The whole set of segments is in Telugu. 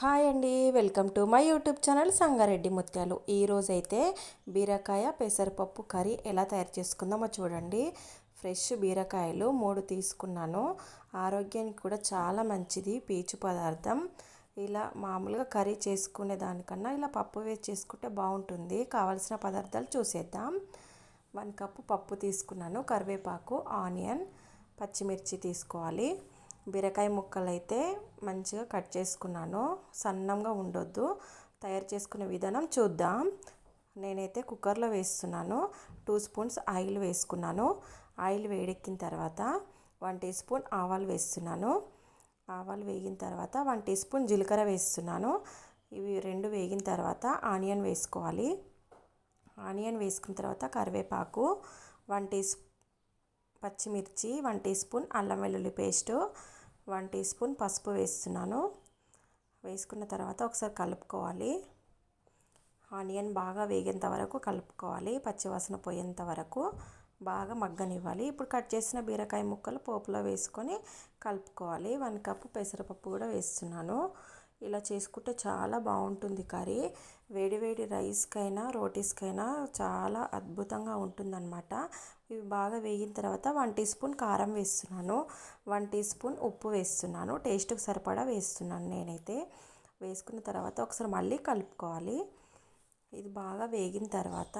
హాయ్ అండి welcome to my YouTube channel Sangareddy Mutyalu. ఈరోజైతే బీరకాయ పెసరపప్పు కర్రీ ఎలా తయారు చేసుకుందామో చూడండి. ఫ్రెష్ బీరకాయలు మూడు తీసుకున్నాను. ఆరోగ్యానికి కూడా చాలా మంచిది పీచు పదార్థం. ఇలా మామూలుగా కర్రీ చేసుకునే దానికన్నా ఇలా పప్పు వేసి చేసుకుంటే బాగుంటుంది. కావలసిన పదార్థాలు చూసేద్దాం. వన్ కప్పు పప్పు తీసుకున్నాను కరివేపాకు ఆనియన్ పచ్చిమిర్చి తీసుకోవాలి. బీరకాయ ముక్కలు అయితే మంచిగా కట్ చేసుకున్నాను. సన్నంగా ఉండొద్దు. తయారు చేసుకునే విధానం చూద్దాం. నేనైతే కుక్కర్లో వేస్తున్నాను. టూ స్పూన్స్ ఆయిల్ వేసుకున్నాను. ఆయిల్ వేడెక్కిన తర్వాత వన్ టీ స్పూన్ ఆవాలు వేస్తున్నాను. ఆవాలు వేగిన తర్వాత వన్ టీ స్పూన్ జీలకర్ర వేస్తున్నాను. ఇవి రెండు వేగిన తర్వాత ఆనియన్ వేసుకోవాలి. ఆనియన్ వేసుకున్న తర్వాత కరివేపాకు వన్ టీ పచ్చిమిర్చి వన్ టీ స్పూన్ అల్లం వెల్లుల్లి పేస్టు వన్ టీ స్పూన్ పసుపు వేస్తున్నాను. వేసుకున్న తర్వాత ఒకసారి కలుపుకోవాలి. ఆనియన్ బాగా వేగేంత వరకు కలుపుకోవాలి. పచ్చివాసన పోయేంత వరకు బాగా మగ్గనివ్వాలి. ఇప్పుడు కట్ చేసిన బీరకాయ ముక్కలు పోపులో వేసుకొని కలుపుకోవాలి. వన్ కప్పు పెసరపప్పు కూడా వేస్తున్నాను. ఇలా చేసుకుంటే చాలా బాగుంటుంది కర్రీ. వేడివేడి రైస్కైనా రోటీస్కైనా చాలా అద్భుతంగా ఉంటుందన్నమాట. ఇవి బాగా వేగిన తర్వాత వన్ టీ స్పూన్ కారం వేస్తున్నాను. వన్ టీ స్పూన్ ఉప్పు వేస్తున్నాను. టేస్ట్కి సరిపడా వేస్తున్నాను నేనైతే. వేసుకున్న తర్వాత ఒకసారి మళ్ళీ కలుపుకోవాలి. ఇది బాగా వేగిన తర్వాత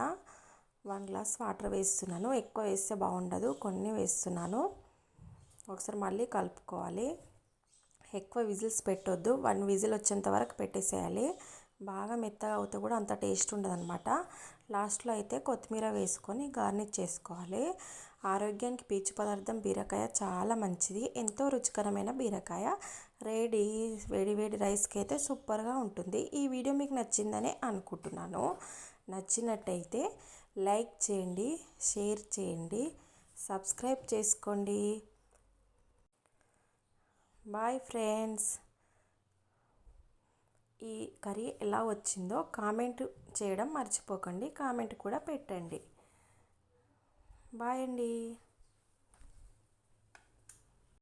వన్ గ్లాస్ వాటర్ వేస్తున్నాను. ఎక్కువ వేస్తే బాగుండదు. కొన్ని వేస్తున్నాను. ఒకసారి మళ్ళీ కలుపుకోవాలి. ఎక్కువ విజిల్స్ పెట్టొద్దు. వన్ విజిల్ వచ్చేంత వరకు పెట్టేసేయాలి. బాగా మెత్తగా అవుతే కూడా అంత టేస్ట్ ఉండదు అనమాట లాస్ట్లో అయితే కొత్తిమీర వేసుకొని గార్నిష్ చేసుకోవాలి. ఆరోగ్యానికి పీచు పదార్థం బీరకాయ చాలా మంచిది. ఎంతో రుచికరమైన బీరకాయ. రెడీ వేడి వేడి రైస్కి అయితే సూపర్గా ఉంటుంది. ఈ వీడియో మీకు నచ్చిందనే అనుకుంటున్నాను. నచ్చినట్టయితే లైక్ చేయండి షేర్ చేయండి సబ్స్క్రైబ్ చేసుకోండి. బాయ్ ఫ్రెండ్స్ ఈ కర్రీ ఎలా వచ్చిందో కామెంట్ చేయడం మర్చిపోకండి. కామెంట్ కూడా పెట్టండి. బాయ్ అండి.